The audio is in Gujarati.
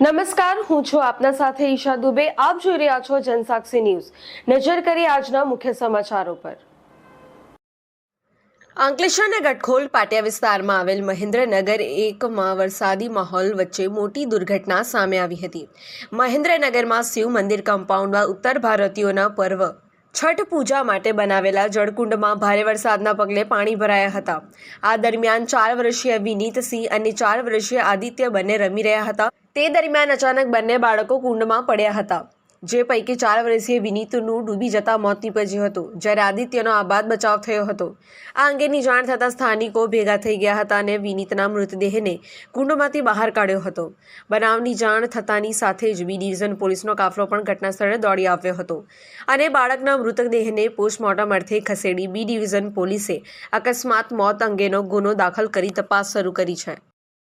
નમસ્કાર, હું છું આપના સાથે ઈશા દુબે. આપ જોઈ રહ્યા છો જનસાક્ષી ન્યૂઝ. નજર કરી આજના મુખ્ય સમાચારો પર. અંકલેશ્વરના ગટખોલ પાટિયા વિસ્તારમાં આવેલ મહેન્દ્રનગર એકમાં વરસાદી માહોલ વચ્ચે મોટી દુર્ઘટના સામે આવી હતી. મહેન્દ્રનગરમાં શિવ મંદિર કમ્પાઉન્ડમાં ઉત્તર ભારતીયોના પર્વ છઠ પૂજા માટે બનાવેલા જળકુંડમાં ભારે વરસાદના પગલે પાણી ભરાયા હતા. આ દરમિયાન ચાર વર્ષીય વિનીતસિંહ અને ચાર વર્ષીય આદિત્ય બંને રમી રહ્યા હતા. તે દરમિયાન અચાનક બંને બાળકો કુંડમાં પડ્યા હતા. જે પૈકી ચાર વર્ષીય વિનીતનું ડૂબી જતા મોત નીપજ્યું હતું, જ્યારે આદિત્યનો આબાદ બચાવ થયો હતો. આ અંગેની જાણ થતાં સ્થાનિકો ભેગા થઈ ગયા હતા અને વિનીતના મૃતદેહને કુંડમાંથી બહાર કાઢ્યો હતો. બનાવની જાણ થતાની સાથે જ બી ડિવિઝન પોલીસનો કાફલો પણ ઘટનાસ્થળે દોડી આવ્યો હતો અને બાળકના મૃતદેહને પોસ્ટમોર્ટમ અર્થે ખસેડી બી ડિવિઝન પોલીસે અકસ્માત મોત અંગેનો ગુનો દાખલ કરી તપાસ શરૂ કરી છે.